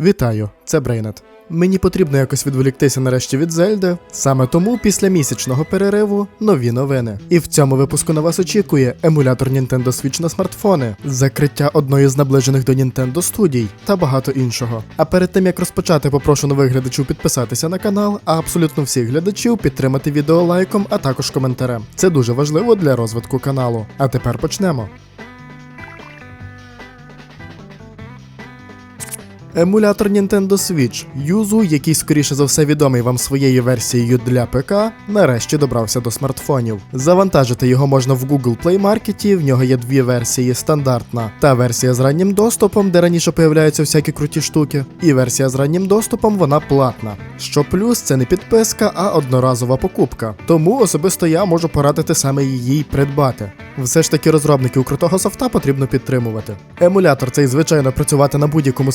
Вітаю, це Брейнет. Мені потрібно якось відволіктися нарешті від Зельди. Саме тому після місячного перериву нові новини. І в цьому випуску на вас очікує емулятор Nintendo Switch на смартфони, закриття одної з наближених до Nintendo студій та багато іншого. А перед тим як розпочати, попрошу нових глядачів підписатися на канал, а абсолютно всіх глядачів підтримати відео лайком, а також коментарем. Це дуже важливо для розвитку каналу. А тепер почнемо. Емулятор Nintendo Switch Юзу, який скоріше за все відомий вам своєю версією для ПК, нарешті добрався до смартфонів. Завантажити його можна в Google Play Market, в нього є дві версії: стандартна та версія з раннім доступом, де раніше появляються всякі круті штуки. І версія з раннім доступом вона платна. Що плюс, це не підписка, а одноразова покупка. Тому особисто я можу порадити саме її придбати. Все ж таки розробників крутого софта потрібно підтримувати. Емулятор цей, звичайно, працювати на будь-якому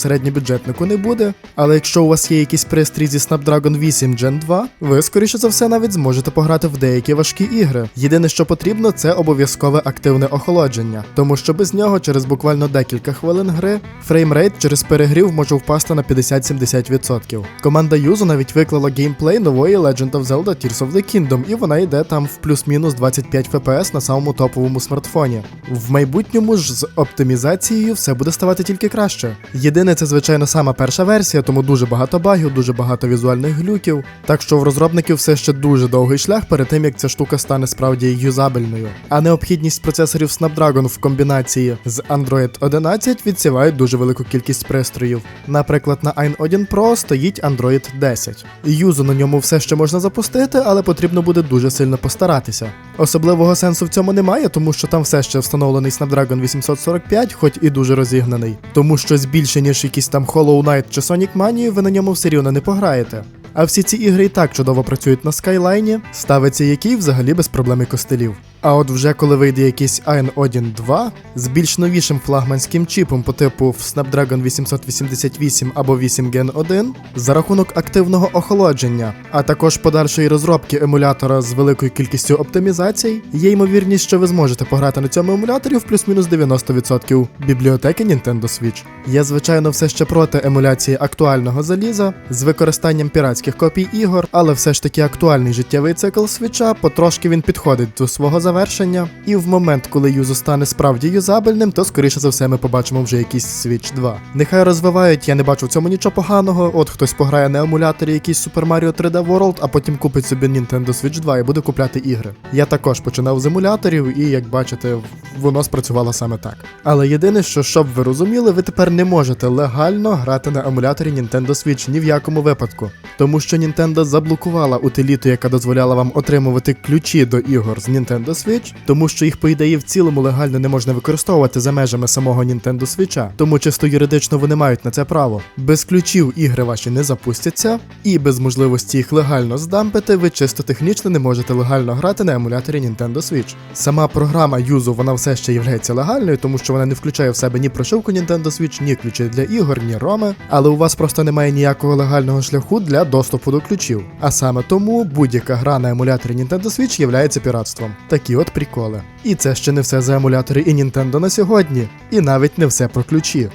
середньобюджетнику не буде, але якщо у вас є якийсь пристрій зі Snapdragon 8 Gen 2, ви скоріше за все навіть зможете пограти в деякі важкі ігри. Єдине, що потрібно, це обов'язкове активне охолодження, тому що без нього через буквально декілька хвилин гри фреймрейт через перегрів може впасти на 50-70%. Команда Юзу навіть виклала геймплей нової Legend of Zelda Tears of the Kingdom, і вона йде там в плюс-мінус 25 FPS на самому топовому смартфоні. В майбутньому ж з оптимізацією все буде ставати тільки краще. Єдине, це звичайно сама перша версія, тому дуже багато багів, дуже багато візуальних глюків. Так що в розробників все ще дуже довгий шлях перед тим, як ця штука стане справді юзабельною. А необхідність процесорів Snapdragon в комбінації з Android 11 відсівають дуже велику кількість пристроїв. Наприклад, на Ein 1 Pro стоїть Android 10. Юзу на ньому все ще можна запустити, але потрібно буде дуже сильно постаратися. Особливого сенсу в цьому немає, тому що там все ще встановлений Snapdragon 845, хоч і дуже розігнаний. Тому що з більше ніж якийсь там Hollow Knight чи Sonic Mania ви на ньому все рівно не пограєте. А всі ці ігри і так чудово працюють на скайлайні, ставиться який взагалі без проблем і костелів. А от вже коли вийде якийсь Ein 1 2 з більш новішим флагманським чіпом по типу в Snapdragon 888 або 8 Gen 1, за рахунок активного охолодження, а також подальшої розробки емулятора з великою кількістю оптимізацій, є ймовірність, що ви зможете пограти на цьому емуляторі в плюс-мінус 90% бібліотеки Nintendo Switch. Я, звичайно, все ще проти емуляції актуального заліза з використанням піратських копій ігор, але все ж таки актуальний життєвий цикл свіча потрошки він підходить до свого завершення, і в момент, коли юзу стане справді юзабельним, то скоріше за все ми побачимо вже якийсь Switch 2. Нехай розвивають, я не бачу в цьому нічого поганого. От хтось пограє на емуляторі якийсь Super Mario 3D World, а потім купить собі Nintendo Switch 2 і буде купляти ігри. Я також починав з емуляторів, і як бачите, воно спрацювало саме так. Але єдине, що щоб ви розуміли, ви тепер не можете легально грати на емуляторі Nintendo Switch ні в якому випадку, тому що Nintendo заблокувала утиліту, яка дозволяла вам отримувати ключі до ігор з Nintendo Switch, тому що їх, по ідеї, в цілому легально не можна використовувати за межами самого Nintendo Switch, тому чисто юридично вони мають на це право. Без ключів ігри ваші не запустяться, і без можливості їх легально здампити, ви чисто технічно не можете легально грати на емуляторі Nintendo Switch. Сама програма юзу вона все ще є легальною, тому що вона не включає в себе ні прошивку Nintendo Switch, ні ключі для ігор, ні роми, але у вас просто немає ніякого легального шляху для доступу до ключів. А саме тому будь-яка гра на емуляторі Nintendo Switch являється піратством. Такі от приколи. І це ще не все за емулятори і Нінтендо на сьогодні, і навіть не все про ключі.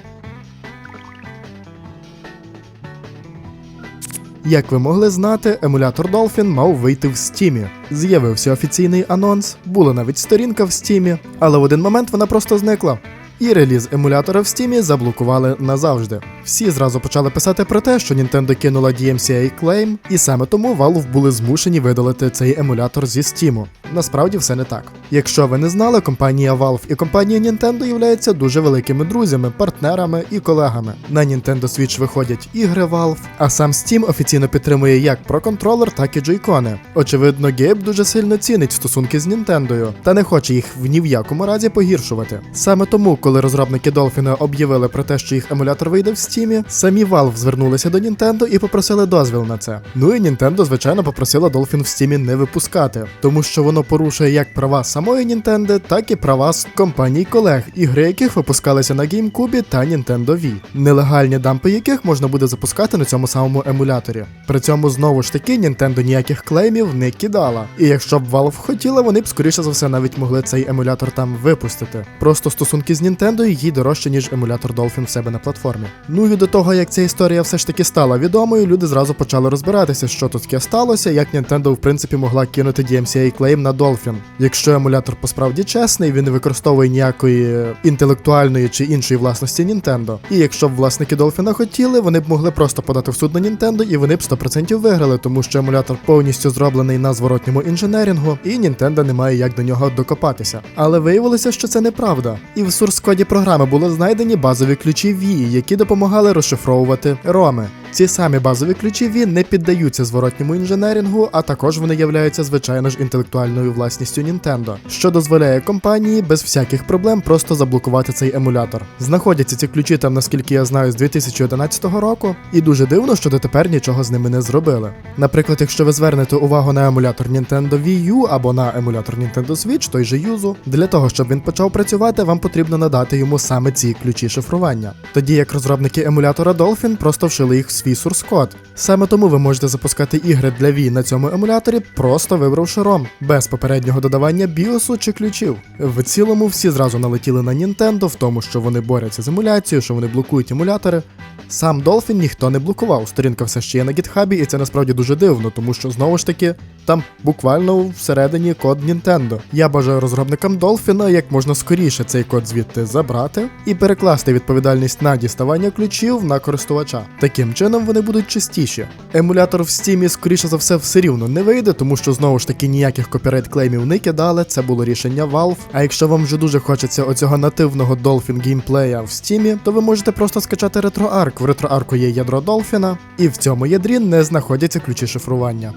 Як ви могли знати, емулятор Dolphin мав вийти в стімі. З'явився офіційний анонс, була навіть сторінка в стімі, але в один момент вона просто зникла. І реліз емулятора в стімі заблокували назавжди. Всі зразу почали писати про те, що Nintendo кинула DMCA Claim, і саме тому Valve були змушені видалити цей емулятор зі Steam. Насправді все не так. Якщо ви не знали, компанія Valve і компанія Nintendo являються дуже великими друзями, партнерами і колегами. На Nintendo Switch виходять ігри Valve, а сам Steam офіційно підтримує як про контролер, так і джойкони. Очевидно, Гейб дуже сильно цінить стосунки з Nintendo та не хоче їх в ні в якому разі погіршувати. Саме тому, коли розробники Dolphin об'явили про те, що їх емулятор вийде в Steam, самі Valve звернулися до Nintendo і попросили дозвіл на це. Ну і Nintendo, звичайно, попросила Dolphin в Steam не випускати, тому що воно порушує як права самої Nintendo, так і права з компаній колег, ігри яких випускалися на GameCube та Nintendo Wii, нелегальні дампи яких можна буде запускати на цьому самому емуляторі. При цьому знову ж таки Nintendo ніяких клеймів не кидала. І якщо б Valve хотіла, вони б скоріше за все навіть могли цей емулятор там випустити. Просто стосунки з Nintendo Nintendo їй дорожче, ніж емулятор Dolphin в себе на платформі. Ну і до того, як ця історія все ж таки стала відомою, люди зразу почали розбиратися, що тут таке сталося, як Nintendo в принципі могла кинути DMCA клейм на Dolphin. Якщо емулятор посправді чесний, він не використовує ніякої інтелектуальної чи іншої власності Nintendo. І якщо б власники Dolphin хотіли, вони б могли просто подати в суд на Nintendo і вони б 100% виграли, тому що емулятор повністю зроблений на зворотньому інженерінгу, і Nintendo не має як до нього докопатися. Але виявилося, що це неправда. І в source коді програми були знайдені базові ключі Вії, які допомагали розшифровувати роми. Ці самі базові ключі не піддаються зворотньому інженерінгу, а також вони являються звичайно ж інтелектуальною власністю Nintendo, що дозволяє компанії без всяких проблем просто заблокувати цей емулятор. Знаходяться ці ключі там, наскільки я знаю, з 2011 року, і дуже дивно, що дотепер нічого з ними не зробили. Наприклад, якщо ви звернете увагу на емулятор Nintendo Wii U або на емулятор Nintendo Switch, той же Юзу, для того, щоб він почав працювати, вам потрібно надати йому саме ці ключі шифрування. Тоді як розробники емулятора Dolphin просто вшили їх в свій код. Саме тому ви можете запускати ігри для Wii на цьому емуляторі, просто вибравши ROM, без попереднього додавання BIOS чи ключів. В цілому всі зразу налетіли на Nintendo в тому, що вони борються з емуляцією, що вони блокують емулятори. Сам Dolphin ніхто не блокував. Сторінка все ще є на гітхабі, і це насправді дуже дивно, тому що знову ж таки там буквально всередині код Nintendo. Я бажаю розробникам Dolphin як можна скоріше цей код звідти забрати і перекласти відповідальність на діставання ключів на користувача. Таким чином вони будуть чистіші. Емулятор в Steam, скоріше за все, все рівно не вийде, тому що знову ж таки ніяких копірайт клеймів не кидали. Це було рішення Valve. А якщо вам вже дуже хочеться оцього нативного Dolphin геймплея в Steam, то ви можете просто скачати RetroArch. В RetroArch є ядро Dolphin, і в цьому ядрі не знаходяться ключі шифрування.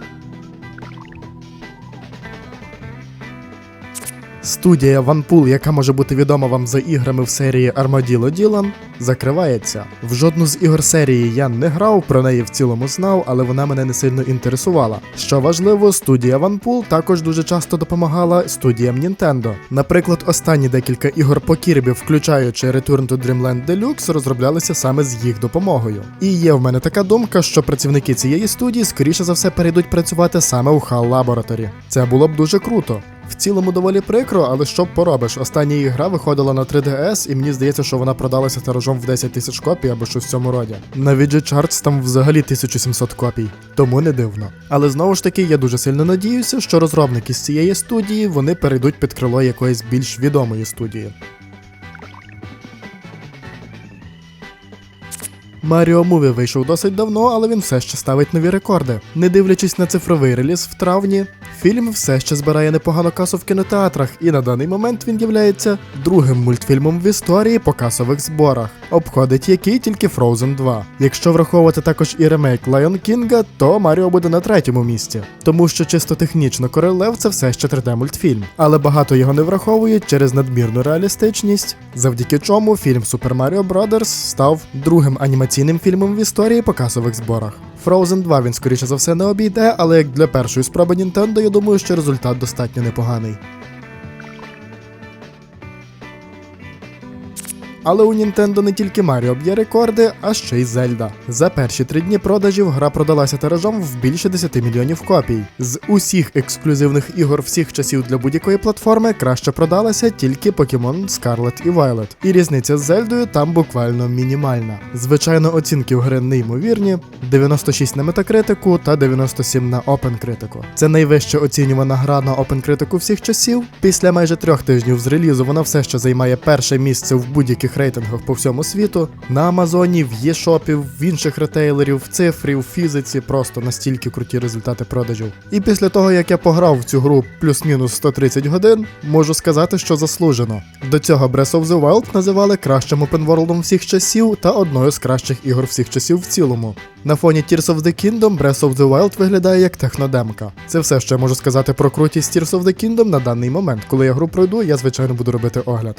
Студія OnePool, яка може бути відома вам за іграми в серії Armadillo Dylan, закривається. В жодну з ігор серії я не грав, про неї в цілому знав, але вона мене не сильно інтересувала. Що важливо, студія OnePool також дуже часто допомагала студіям Nintendo. Наприклад, останні декілька ігор по Kirby, включаючи Return to Dreamland Deluxe, розроблялися саме з їх допомогою. І є в мене така думка, що працівники цієї студії скоріше за все перейдуть працювати саме у HAL Laboratory. Це було б дуже круто. В цілому доволі прикро, але що поробиш? Остання її гра виходила на 3DS, і мені здається, що вона продалася тиражом в 10 тисяч копій або щось в цьому роді. На VG Charts там взагалі 1700 копій, тому не дивно. Але знову ж таки, я дуже сильно надіюся, що розробники з цієї студії вони перейдуть під крило якоїсь більш відомої студії. Маріо Муві вийшов досить давно, але він все ще ставить нові рекорди. Не дивлячись на цифровий реліз в травні, фільм все ще збирає непогану касу в кінотеатрах, і на даний момент він являється другим мультфільмом в історії по касових зборах, обходить який тільки Frozen 2. Якщо враховувати також і ремейк Lion King, то Маріо буде на третьому місці, тому що чисто технічно Король Лев це все ще 3D мультфільм, але багато його не враховують через надмірну реалістичність, завдяки чому фільм Super Mario Bros. став другим анімаційним фільмом в історії показових зборах. Frozen 2 він скоріше за все не обійде, але як для першої спроби Nintendo, я думаю, що результат достатньо непоганий. Але у Nintendo не тільки Маріо б'є рекорди, а ще й Зельда. За перші три дні продажів гра продалася тиражом в більше 10 мільйонів копій. З усіх ексклюзивних ігор всіх часів для будь-якої платформи краще продалася тільки Pokemon Scarlet і Violet. І різниця з Зельдою там буквально мінімальна. Звичайно, оцінки в гри неймовірні: 96 на Metacritic та 97 на OpenCritic. Це найвище оцінювана гра на OpenCritic всіх часів. Після майже трьох тижнів з релізу вона все ще займає перше місце в будь-яких рейтингах по всьому світу. На Амазоні, в Єшопі, в інших ретейлерів, в цифрі, в фізиці просто настільки круті результати продажів. І після того, як я пограв в цю гру плюс-мінус 130 годин, можу сказати, що заслужено. До цього Breath of the Wild називали кращим опенворлдом всіх часів та одною з кращих ігор всіх часів в цілому. На фоні Tears of the Kingdom Breath of the Wild виглядає як технодемка. Це все, що я можу сказати про крутість Tears of the Kingdom на даний момент. Коли я гру пройду, я звичайно буду робити огляд.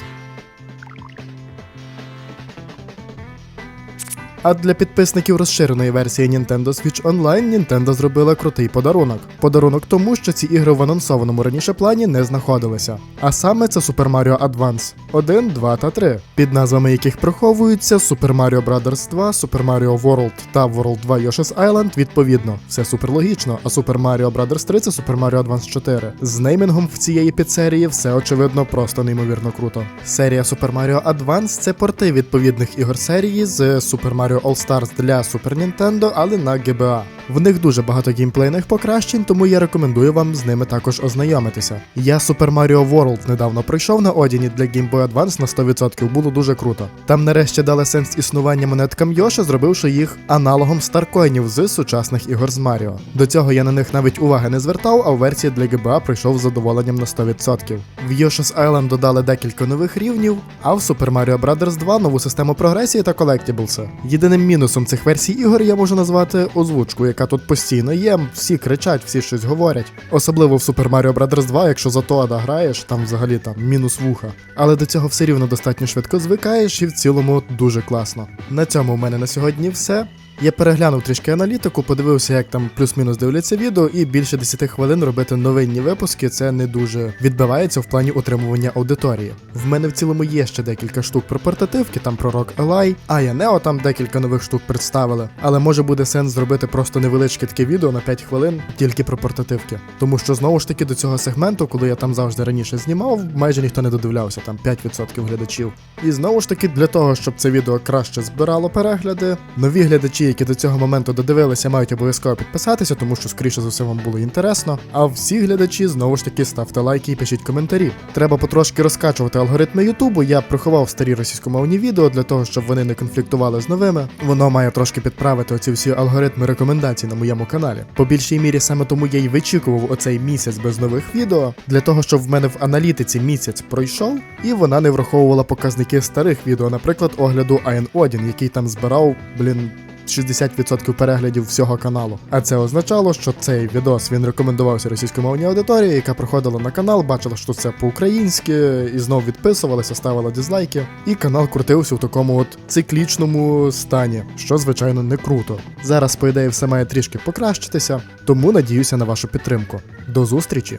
А для підписників розширеної версії Nintendo Switch Online Nintendo зробила крутий подарунок. Подарунок тому, що ці ігри в анонсованому раніше плані не знаходилися. А саме це Super Mario Advance 1, 2 та 3, під назвами яких приховуються Super Mario Bros. 2, Super Mario World та World 2 Yoshi's Island відповідно. Все супер логічно, а Super Mario Bros. 3 це Super Mario Advance 4. З неймінгом в цієї підсерії все очевидно просто неймовірно круто. Серія Super Mario Advance це порти відповідних ігор серії з Super Mario All Stars для Super Nintendo, але на GBA. В них дуже багато геймплейних покращень, тому я рекомендую вам з ними також ознайомитися. Я Super Mario World недавно пройшов на Одіні для Game Boy Advance на 100%, було дуже круто. Там нарешті дали сенс існування монеткам Йоши, зробивши їх аналогом старкоїнів з сучасних ігор з Маріо. До цього я на них навіть уваги не звертав, а в версії для GBA пройшов з задоволенням на 100%. В Yoshi's Island додали декілька нових рівнів, а в Super Mario Bros. 2 нову систему прогресії та колектіблса. Єдиним мінусом цих версій ігор я можу назвати озвучку, яка тут постійно є. Всі кричать, всі щось говорять. Особливо в Super Mario Bros. 2, якщо за Тоада граєш, там взагалі там мінус вуха. Але до цього все рівно достатньо швидко звикаєш і в цілому дуже класно. На цьому в мене на сьогодні все. Я переглянув трішки аналітику, подивився, як там плюс-мінус дивляться відео, і більше 10 хвилин робити новинні випуски це не дуже відбивається в плані утримування аудиторії. В мене в цілому є ще декілька штук про портативки, там про Rock Ally, а я Neo там декілька нових штук представили. Але може буде сенс зробити просто невеличке таке відео на 5 хвилин тільки про портативки. Тому що знову ж таки до цього сегменту, коли я там завжди раніше знімав, майже ніхто не додивлявся, там 5% глядачів. І знову ж таки, для того, щоб це відео краще збирало перегляди, нові глядачі, які до цього моменту додивилися, мають обов'язково підписатися, тому що, скоріше за все, вам було інтересно. А всі глядачі знову ж таки ставте лайки і пишіть коментарі. Треба потрошки розкачувати алгоритми Ютубу. Я приховав старі російськомовні відео для того, щоб вони не конфліктували з новими. Воно має трошки підправити оці всі алгоритми рекомендацій на моєму каналі. По більшій мірі саме тому я й вичікував оцей місяць без нових відео, для того, щоб в мене в аналітиці місяць пройшов, і вона не враховувала показники старих відео, наприклад, огляду Iron Odin, який там збирав, блін. 60% переглядів всього каналу. А це означало, що цей відос він рекомендувався російськомовній аудиторії, яка приходила на канал, бачила, що це по-українськи, і знов відписувалася, ставила дизлайки. І канал крутився в такому от циклічному стані, що звичайно не круто. Зараз, по ідеї, все має трішки покращитися, тому надіюся на вашу підтримку. До зустрічі!